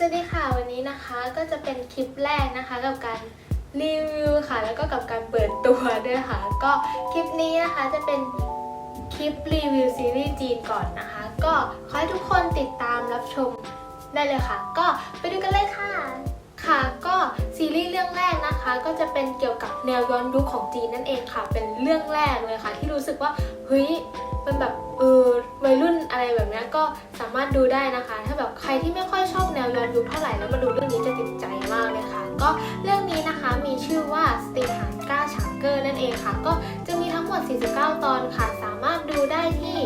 สวัสดีค่ะวันนี้นะคะก็จะเป็นคลิปแรกนะคะกับการรีวิวค่ะ แล้วก็กับการเปิดตัวด้วยค่ะ ก็คลิปนี้นะคะจะเป็นคลิปรีวิวซีรีส์จีนก่อนนะคะ ก็ขอให้ทุกคนติดตามรับชมได้เลยค่ะ ก็ไปดูกันเลยค่ะค่ะก็ซีรีส์เรื่องแรกนะคะ ก็จะเป็นเกี่ยวกับแนวย้อนยุคของจีนนั่นเองค่ะ เป็นเรื่องแรกเลยค่ะ ที่รู้สึกว่าเฮ้ย เป็นแบบเออวัยรุ่นอะไรแบบนี้ก็สามารถดูได้นะคะ ถ้าแบบใครที่ไม่ค่อยชอบแนวย้อนยุคเท่าไหร่แล้วมาดูเรื่องนี้จะติดใจมากเลยค่ะ ก็เรื่องนี้นะคะมีชื่อว่าสตีหานก้าฉางเกอร์นั่นเองค่ะ ก็จะมีทั้งหมด 49 ตอนค่ะ สามารถดูได้ที่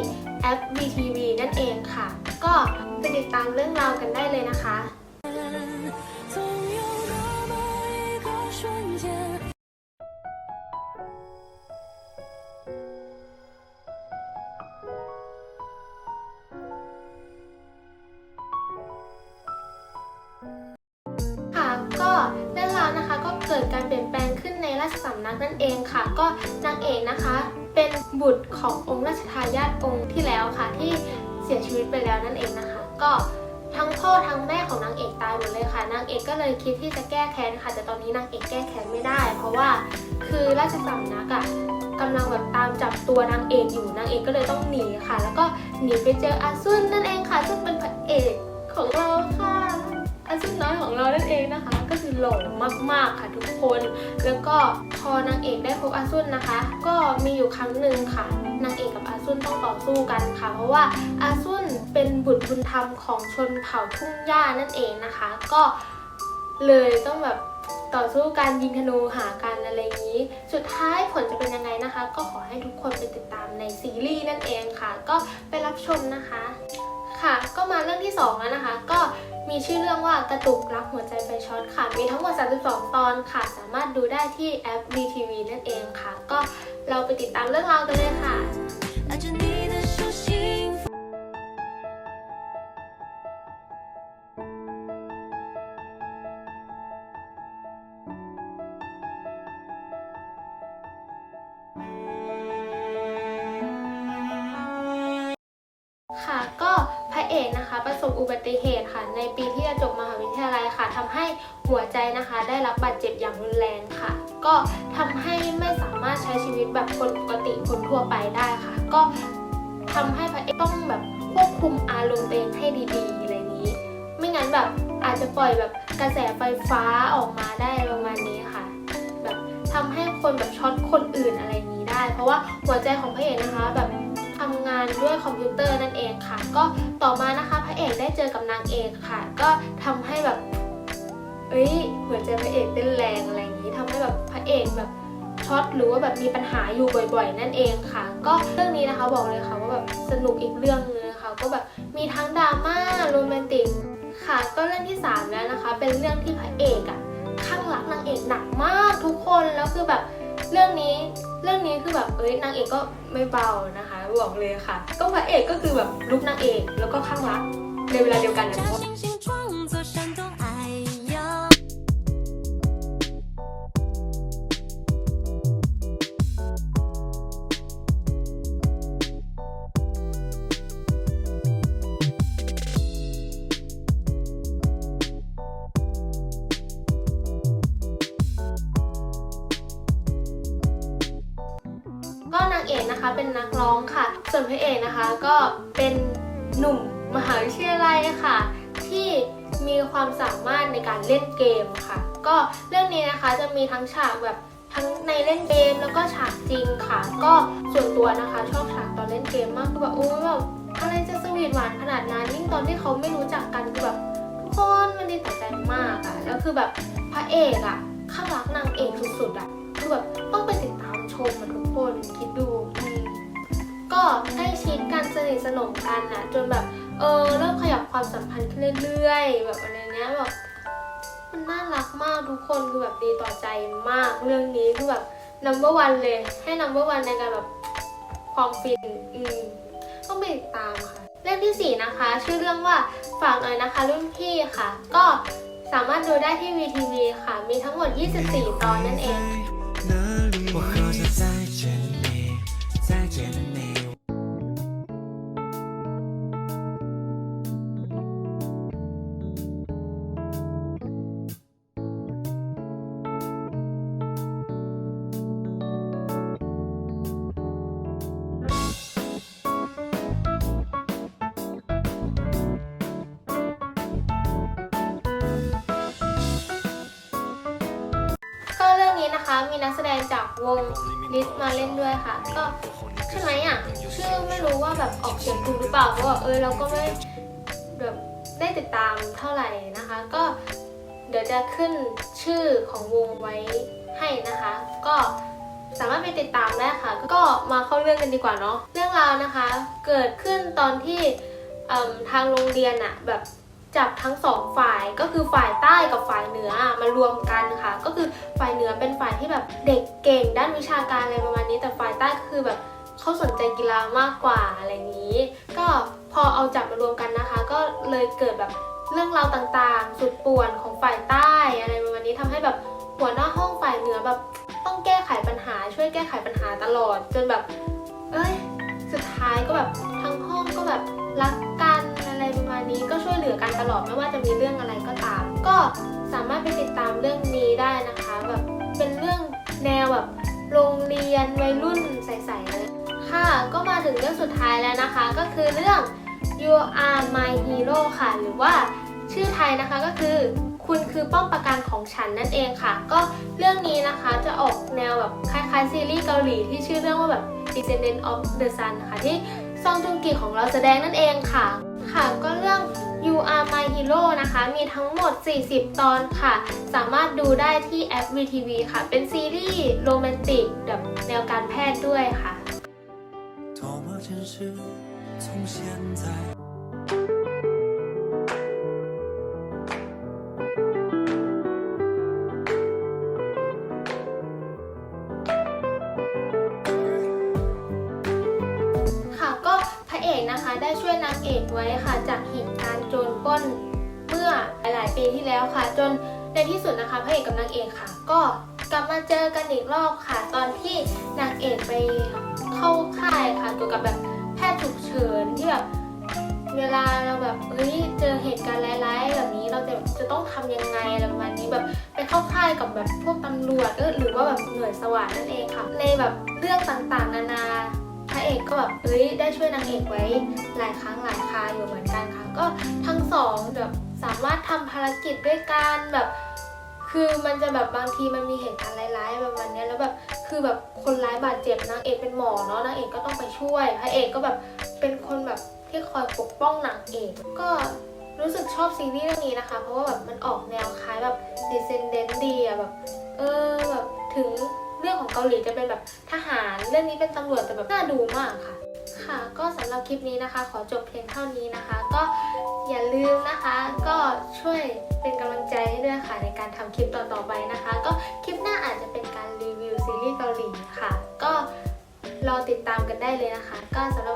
แอป VTV นั่นเองค่ะ ก็ไปติดตามเรื่องราวกันได้เลยนะคะ ราชสำนักนั่นเองค่ะ ก็นางเอกนะคะ เป็นบุตรขององค์ราชทายาทองค์ที่แล้วค่ะ ที่เสียชีวิตไปแล้วนั่นเองนะคะ ก็ทั้งพ่อทั้งแม่ของนางเอกตายหมดเลยค่ะ นางเอกก็เลยคิดที่จะแก้แค้นค่ะ แต่ตอนนี้นางเอกแก้แค้นไม่ได้ เพราะว่าคือราชสำนักอะ่ะกำลังแบบตามจับตัวนางเอกอยู่นางเอกก็เลยต้องหนีค่ะ แล้วก็หนีไปเจออาซุนนั่นเองค่ะ ซึ่งเป็นพระเอกของเราค่ะอาซุนน้อยของเรานั่นเองนะคะ หล่อมากๆค่ะทุกคน แล้วก็พอนางเอกได้พบอาซุนนะคะ ก็มีอยู่ครั้งหนึ่งค่ะนางเอกกับอาซุนต้องต่อสู้กันค่ะ เพราะว่าอาซุนเป็นบุตรบุญธรรมของชนเผ่าทุ่งหญ้านั่นเองนะคะ ก็เลยต้องแบบต่อสู้การยิงธนูหากันอะไรอย่างนี้ สุดท้ายผลจะเป็นยังไงนะคะ ก็ขอให้ทุกคนไปติดตามในซีรีส์นั่นเองค่ะ ก็ไปรับชมนะคะ ค่ะ ก็มาเรื่องที่สองแล้วนะคะ ก็มีชื่อเรื่องว่ากระตุกรักหัวใจไฟช็อตค่ะ มีทั้งหมด 32 ตอนค่ะ สามารถดูได้ที่แอป VTV นั่นเองค่ะ ก็เราไปติดตามเรื่องราวกันเลยค่ะ ประสบอุบัติเหตุค่ะ ในปีที่จะจบมหาวิทยาลัยค่ะทำให้หัวใจนะคะได้รับบาดเจ็บอย่างรุนแรงค่ะ ก็ทำให้ไม่สามารถใช้ชีวิตแบบคนปกติคนทั่วไปได้ค่ะ ก็ทำให้พระเอกต้องแบบควบคุมอารมณ์ตัวเองให้ดีๆอะไรอย่างนี้ ไม่งั้นแบบอาจจะปล่อยแบบกระแสไฟฟ้าออกมาได้ประมาณนี้ค่ะ แบบทำให้คนแบบช็อตคนอื่นอะไรอย่างนี้ได้ เพราะว่าหัวใจของพระเอกนะคะแบบทำงานด้วยคอมพิวเตอร์นั่นเองค่ะ ก็ต่อมานะคะ ระเอกได้เจอกับนางเอกค่ะ ก็ทำให้แบบเอ้ยหัวใจพระเอกเต้นแรงอะไรอย่างนี้ทำให้แบบพระเอกแบบช็อตหรือว่าแบบมีปัญหาอยู่บ่อย ๆ นั่นเองค่ะ ก็เรื่องนี้นะคะบอกเลยค่ะว่าแบบสนุกอีกเรื่องนึงนะคะก็แบบมีทั้งดราม่าโรแมนติกค่ะ ก็เรื่องที่สามแล้วนะคะ เป็นเรื่องที่พระเอกอะข้างรักนางเอกหนักมากทุกคนแล้วคือแบบเรื่องนี้เรื่องนี้คือแบบเอ้ยนางเอกก็ไม่เบานะคะบอกเลยค่ะ ก็พระเอกก็คือแบบลุกนางเอกแล้วก็ข้างรัก ในเวลาเดียวกันก็นางเอกนะคะเป็นนักร้องค่ะ ส่วนพระเอกนะคะก็เป็นหนุ่ม มหาวิทยาลัยค่ะ ที่มีความสามารถในการเล่นเกมค่ะ ก็เรื่องนี้นะคะจะมีทั้งฉากแบบทั้งในเล่นเกมแล้วก็ฉากจริงค่ะ ก็ส่วนตัวนะคะชอบฉากตอนเล่นเกมมากคือแบบโอ้แบบอะไรจะสวีทหวานขนาดนั้นยิ่งตอนที่เขาไม่รู้จักกันคือแบบทุกคนมันดีต่อใจมากอะแล้วคือแบบพระเอกอะข้างรักนางเอกสุดๆอะคือแบบต้องไปติดตามชมอะทุกคนคิดดูอืมก็ใกล้ชิดกันสนิทสนมกันอะจนแบบ เออเริ่มขยับความสัมพันธ์ขึ้นเรื่อยๆ แบบอะไรเนี้ยแบบมันน่ารักมากทุกคนคือแบบดีต่อใจมากเรื่องนี้คือแบบ number one เลยให้ number one ในการแบบความฟินอืมต้องไปติดตามค่ะ เรื่องที่สี่นะคะ ชื่อเรื่องว่าฝากหน่อยนะคะ รุ่นพี่ค่ะ ก็สามารถดูได้ที่ VTV ค่ะ มีทั้งหมด 24 ตอนนั่นเอง มีนักแสดงจากวงลิสมาเล่นด้วยค่ะ ก็ใช่ไหมอะชื่อไม่รู้ว่าแบบออกเสียงถูกหรือเปล่าเพราะว่าเออเราก็ไม่แบบได้ติดตามเท่าไหร่นะคะ ก็เดี๋ยวจะขึ้นชื่อของวงไว้ให้นะคะ ก็สามารถไปติดตามได้ค่ะ ก็มาเข้าเรื่องกันดีกว่าเนาะเรื่องราวนะคะ เกิดขึ้นตอนที่ทางโรงเรียนอะแบบ จับทั้งสองฝ่ายก็คือฝ่ายใต้กับฝ่ายเหนือมารวมกันค่ะ ก็คือฝ่ายเหนือเป็นฝ่ายที่แบบเด็กเก่งด้านวิชาการอะไรประมาณนี้ แต่ฝ่ายใต้ก็คือแบบเขาสนใจกีฬามากกว่าอะไรอย่างนี้ ก็พอเอาจับมารวมกันนะคะ ก็เลยเกิดแบบเรื่องราวต่างๆ สุดป่วนของฝ่ายใต้อะไรประมาณนี้ทำให้แบบหัวหน้าห้องฝ่ายเหนือแบบต้องแก้ไขปัญหา ช่วยแก้ไขปัญหาตลอด จนแบบ เอ้ย สุดท้ายก็แบบทั้งห้องก็แบบรักกัน อะไรประมาณนี้ก็ช่วยเหลือกันตลอดไม่ว่าจะมีเรื่องอะไรก็ตาม ก็สามารถไปติดตามเรื่องนี้ได้นะคะแบบเป็นเรื่องแนวแบบโรงเรียนวัยรุ่นใสๆเลยค่ะก็มาถึงเรื่องสุดท้ายแล้วนะคะ ก็คือเรื่อง You Are My Hero ค่ะ หรือว่าชื่อไทยนะคะก็คือคุณคือป้อมปราการของฉันนั่นเองค่ะ ก็เรื่องนี้นะคะจะออกแนวแบบคล้ายๆซีรีส์เกาหลีที่ชื่อเรื่องว่าแบบ Descendant of the Sun นะคะที่ซองจุงกิของเราแสดงนั่นเองค่ะ ค่ะ ก็เรื่อง You Are My Hero นะคะ มีทั้งหมด 40 ตอนค่ะ สามารถดูได้ที่แอป VTV ค่ะ เป็นซีรีส์โรแมนติกแบบแนวการแพทย์ด้วยค่ะ กนะคะ ได้ช่วยนางเอกไว้ค่ะ จากเหตุการณ์โจรปล้นเมื่อหลายๆปีที่แล้วค่ะ จนในที่สุดนะคะพระเอกกับนางเอกค่ะ ก็กลับมาเจอกันอีกรอบค่ะ ตอนที่นางเอกไปเข้าค่ายค่ะเกี่ยวกับแบบแพทย์ฉุกเฉินที่แบบเวลาเราแบบเฮ้ยเจอเหตุการณ์ร้ายๆแบบนี้เราจะจะต้องทำยังไงอะไรประมาณนี้แบบไปเข้าค่ายกับแบบพวกตำรวจเออหรือว่าแบบหน่วยสวัสดนั่นเองค่ะในแบบเรื่องต่างๆ นานา พระเอกก็แบบเอ้ยได้ช่วยนางเอกไว้หลายครั้งหลายคราอยู่เหมือนกันค่ะ ก็ทั้งสองแบบสามารถทำภารกิจด้วยกันแบบ คือมันจะแบบบางทีมันมีเหตุการณ์ร้ายๆประมาณเนี้แล้วแบบคือแบบคนร้ายบาดเจ็บนางเอกเป็นหมอเนาะนางเอกก็ต้องไปช่วยพระเอกก็แบบเป็นคนแบบที่คอยปกป้องนางเอกก็รู้สึกชอบซีรีส์เรื่องนี้นะคะ เพราะว่าแบบมันออกแนวคล้ายแบบ descendant ดีอะแบบ เออแบบถึง เรื่องของเกาหลีจะเป็นแบบทหาร เรื่องนี้เป็นตำรวจแต่แบบน่าดูมากค่ะ ค่ะ ก็สำหรับคลิปนี้นะคะ ขอจบเพียงเท่านี้นะคะ ก็อย่าลืมนะคะ ก็ช่วยเป็นกำลังใจให้ด้วยค่ะ ในการทำคลิปต่อๆไปนะคะ ก็คลิปหน้าอาจจะเป็นการรีวิวซีรีส์เกาหลีค่ะ ก็รอติดตามกันได้เลยนะคะ ก็สำหรับ